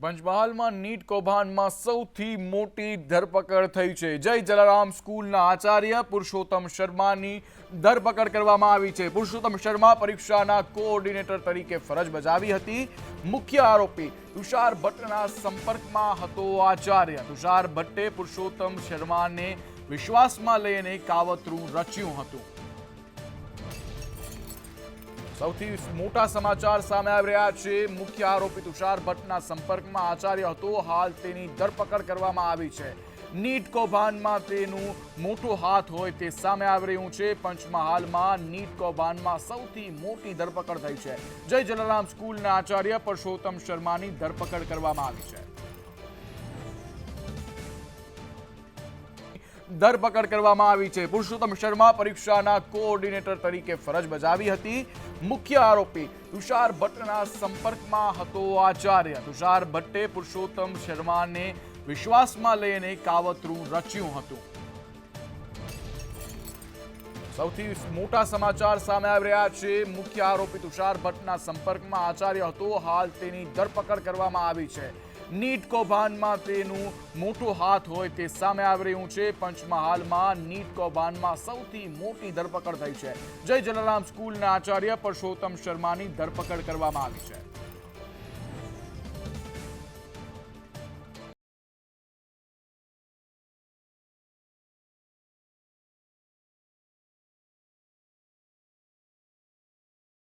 પંચમહાલમાં NEET કૌભાંડમાં સૌથી મોટી ધરપકડ થઈ છે. જય જલારામ સ્કૂલના આચાર્ય પુરુષોત્તમ શર્માની ધરપકડ કરવામાં આવી છે. પુરુષોત્તમ શર્મા પરીક્ષાના કોઓર્ડિનેટર તરીકે ફરજ બજાવી હતી. મુખ્ય આરોપી તુષાર ભટ્ટના સંપર્કમાં હતો આચાર્ય. તુષાર ભટ્ટે પુરુષોત્તમ શર્માને વિશ્વાસમાં લઈને કાવતરું રચ્યું હતું. સૌથી મોટા સમાચાર સામે આવી રહ્યા છે. મુખ્ય આરોપી તુષાર ભટ્ટના સંપર્કમાં આચાર્ય હતો. હાલ તેની ધરપકડ કરવામાં આવી છે. નીટ કૌભાંડમાં તેનું મોટો હાથ હોય તે સામે આવી રહ્યું છે. પંચમહાલમાં નીટ કૌભાંડમાં સૌથી મોટી ધરપકડ થઈ છે. જય જલારામ સ્કૂલના આચાર્ય પરસોત્તમ શર્માની ધરપકડ કરવામાં આવી છે. ધરપકડ કરવામાં આવી છે. પુરુષોત્તમ શર્મા પરીક્ષાના કોઓર્ડિનેટર તરીકે ફરજ બજાવી હતી. મુખ્ય આરોપી તુષાર ભટ્ટના સંપર્કમાં હતો આચાર્ય. તુષાર ભટ્ટે પુરુષોત્તમ શર્માને વિશ્વાસમાં લઈને કાવતરું રચ્યું હતું. સૌથી મોટા સમાચાર સામે આવી રહ્યા છે. મુખ્ય આરોપી તુષાર ભટ્ટના સંપર્કમાં આચાર્ય હતો. હાલ તેની ધરપકડ કરવામાં આવી છે. નીટ કૌભાંડમાં તેનું મોટો હાથ હોય તે સામે આવી રહ્યું છે. પંચમહાલમાં નીટ કૌભાંડમાં સૌથી મોટી ધરપકડ થઈ છે. જય જલારામ સ્કૂલના આચાર્ય પરસોત્તમ શર્માની ધરપકડ કરવામાં આવી છે.